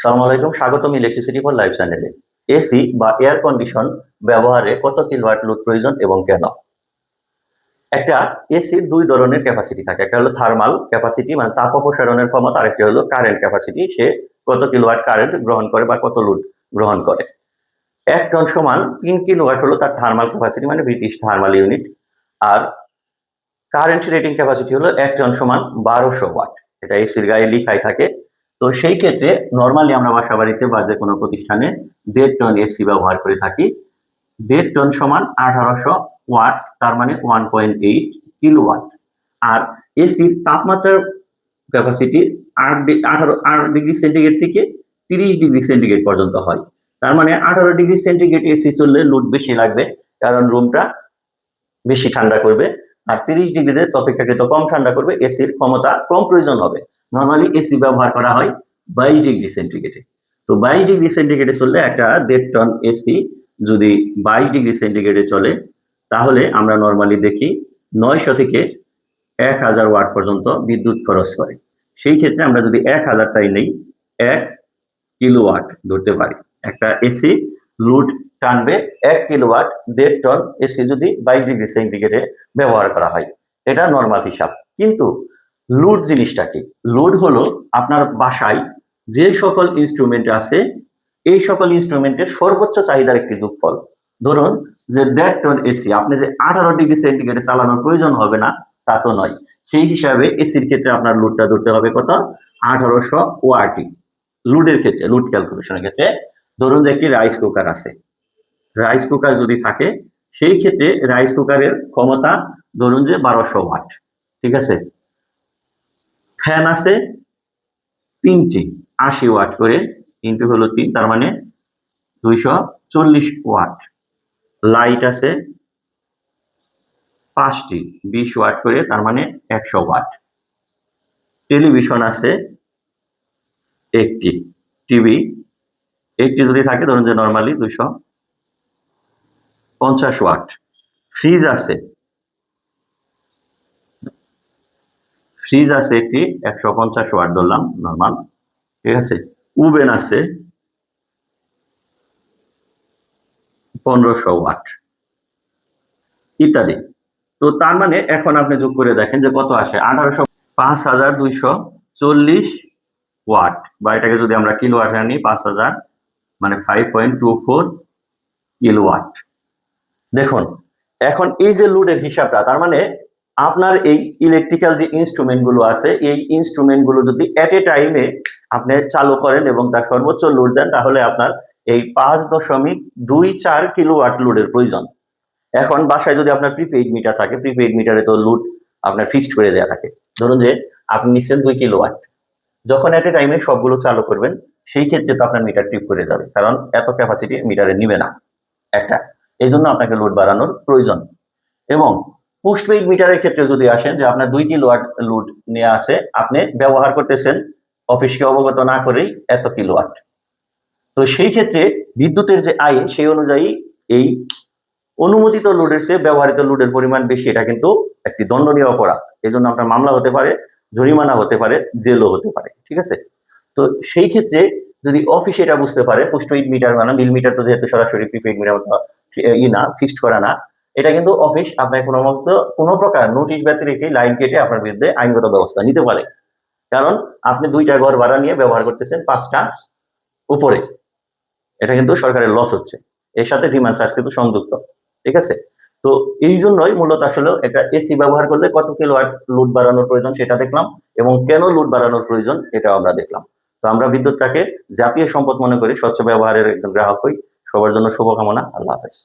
সালাম আলাইকুম, স্বাগতম ইলেকট্রিসিটি ফর লাইফ চ্যানেলে এসি বা এয়ার কন্ডিশন ব্যবহারে কত কিলোওয়াট লোড প্রয়োজন এবং কেন? একটা এসির দুই ধরনের ক্যাপাসিটি থাকে, একটা হলো থার্মাল ক্যাপাসিটি মানে তাপ অপসারণের ক্ষমতা, আরেকটা হলো কারেন্ট ক্যাপাসিটি সে কত কিলোওয়াট কারেন্ট গ্রহণ করে বা কত লোড গ্রহণ করে। এক টন সমান তিন কিলোওয়াট হলো তার থার্মাল ক্যাপাসিটি মানে ব্রিটিশ থার্মাল ইউনিট আর কারেন্ট রেটিং ক্যাপাসিটি হলো এক টন সমান বারোশো ওয়াট এটা এসির গায়ে লিখাই থাকে তো সেই ক্ষেত্রে নর্মালি আমরা বাসা বাড়িতে বা যে কোনো প্রতিষ্ঠানে দেড় টন এসি ব্যবহার করে থাকি। দেড় টন সমান আঠারোশো ওয়াট, তার মানে one point eight kilo watt আর এসির তাপমাত্রার ক্যাপাসিটি আট আঠারো, আট ডিগ্রি সেন্টিগ্রেড থেকে তিরিশ ডিগ্রি সেন্টিগ্রেড পর্যন্ত হয়। তার মানে আঠারো ডিগ্রি সেন্টিগ্রেড এসি চললে লোড বেশি লাগবে, কারণ রুমটা বেশি ঠান্ডা করবে। আর তিরিশ ডিগ্রিতে অপেক্ষাকৃত কম ঠান্ডা করবে এসির ক্ষমতা কম প্রয়োজন হবে। নর্মালি এসি ব্যবহার করা হয় বাইশ ডিগ্রি সেন্টিগ্রেডে তো বাইশ ডিগ্রি সেন্টিগ্রেডে চললে একটা দেড় টন এসি যদি বাইশ ডিগ্রি সেন্টিগ্রেডে চলে, তাহলে আমরা নর্মালি দেখি নয়শো থেকে এক হাজার ওয়াট পর্যন্ত বিদ্যুৎ খরচ করে। সেই ক্ষেত্রে আমরা যদি এক হাজারটাই নেই, এক কিলো ওয়াট ধরতে পারি। একটা এসি লোড টানবে এক কিলোওয়াট দেড় টন এসি যদি বাইশ ডিগ্রি সেন্টিগ্রেডে ব্যবহার করা হয়। এটা নর্মাল হিসাব। কিন্তু লোড জিনিসটা কি লোড হলো আপনার বাসায় যে সকল ইনস্ট্রুমেন্ট আছে, এই সকল ইনস্ট্রুমেন্টের সর্বোচ্চ চাহিদার একটি যোগফল। ধরুন যে দেড় টন এসি আপনি যে আঠারো ডিগ্রি সেন্টিগ্রেডে চালানোর প্রয়োজন হবে না, তা তো নয়। সেই হিসাবে এসির ক্ষেত্রে আপনার লোডটা ধরতে হবে কত? আঠারোশো ওয়াটি লোডের ক্ষেত্রে লোড ক্যালকুলেশনের ক্ষেত্রে। ধরুন যে একটি রাইস কুকার আছে। রাইস কুকার যদি থাকে, সেই ক্ষেত্রে রাইস কুকারের ক্ষমতা ধরুন যে বারোশো ওয়াট। ঠিক আছে? ফ্যান আছে তিনটি, আশি ওয়াট করে, তিনটি হলো তিন, তার মানে দুইশো চল্লিশ ওয়াট। লাইট আছে পাঁচটি, বিশ ওয়াট করে, তার মানে একশো ওয়াট। টেলিভিশন আছে একটি, টিভি, একটি যদি থাকে, ধরুন যে নর্মালি দুইশো পঞ্চাশ ওয়াট। ফ্রিজ আছে ফ্রিজ আছে একটি, একশো পঞ্চাশ ওয়াট ধরলাম নর্মাল ঠিক আছে? ওভেন আছে পনেরোশো ওয়াট ইত্যাদি। তো তার মানে এখন আপনি যোগ করে দেখেন যে কত আসে? আঠারোশো পাঁচ হাজার দুইশো চল্লিশ ওয়াট। বা এটাকে যদি আমরা কিলো ওয়াট আনি, পাঁচ হাজার মানে five point two four kilo watt দেখুন, এখন এই যে লোডের হিসাবটা, তার মানে আপনার এই ইলেকট্রিক্যাল যে ইনস্ট্রুমেন্টগুলো আছে, এই ইনস্ট্রুমেন্টগুলো যদি এট এ টাইমে আপনি চালু করেন এবং তার সর্বোচ্চ লোড দেন, তাহলে আপনার এই পাঁচ দশমিক দুই চার কিলো ওয়াট লোডের প্রয়োজন। এখন বাসায় যদি আপনার প্রিপেইড মিটার থাকে প্রিপেইড মিটারে তো লোড আপনার ফিক্সড করে দেওয়া থাকে। ধরুন যে আপনি নিচ্ছেন দুই কিলো ওয়াট যখন এট এ টাইমে সবগুলো চালু করবেন, সেই ক্ষেত্রে তো আপনার মিটার ট্রিপ করে যাবে, কারণ এত ক্যাপাসিটি মিটারে নিবে না। একটা। এই জন্য আপনাকে লোড বাড়ানোর প্রয়োজন। এবং পোস্টপেইড মিটারের ক্ষেত্রে যদি আসেন, যে আপনার দুইটি কিলো ওয়াট লোড নিয়ে আসে আপনি ব্যবহার করতেছেন অফিসকে অবগত না করেই এত কিলো ওয়াট তো সেই ক্ষেত্রে বিদ্যুতের যে আইন, সেই অনুযায়ী এই অনুমোদিত লোডের চেয়ে ব্যবহৃত লোডের পরিমাণ বেশি, এটা কিন্তু একটি দণ্ডনীয় অপরাধ। এই জন্য আপনার মামলা হতে পারে, জরিমানা হতে পারে, জেলও হতে পারে, ঠিক আছে? তো সেই ক্ষেত্রে যদি অফিস এটা বুঝতে পারে পোস্টপেইড মিটার মানে বিল মিটার তো যেহেতু সরাসরি প্রিপেইড মিটার ই না ফিক্সড করা না এটা কিন্তু অফিস আপনার কোনো মতো কোনো প্রকার নোটিশ ব্যতি রেখে লাইন কেটে আপনার বিরুদ্ধে আইনগত ব্যবস্থা নিতে পারে। কারণ আপনি দুইটা ঘর ভাড়া নিয়ে ব্যবহার করতেছেন পাঁচটা উপরে। এটা কিন্তু সরকারের লস হচ্ছে। এর সাথে ডিমান্ড চার্জ কিন্তু সংযুক্ত, ঠিক আছে? তো এই জন্যই মূলত আসলে একটা এসি ব্যবহার করলে কত কিলো লোড বাড়ানোর প্রয়োজন সেটা দেখলাম এবং কেন লুট বাড়ানোর প্রয়োজন এটাও আমরা দেখলাম। তো আমরা বিদ্যুৎটাকে জাতীয় সম্পদ মনে করি, স্বচ্ছ ব্যবহারের একজন গ্রাহক হই। সবার জন্য শুভকামনা। আল্লাহ হাফেজ।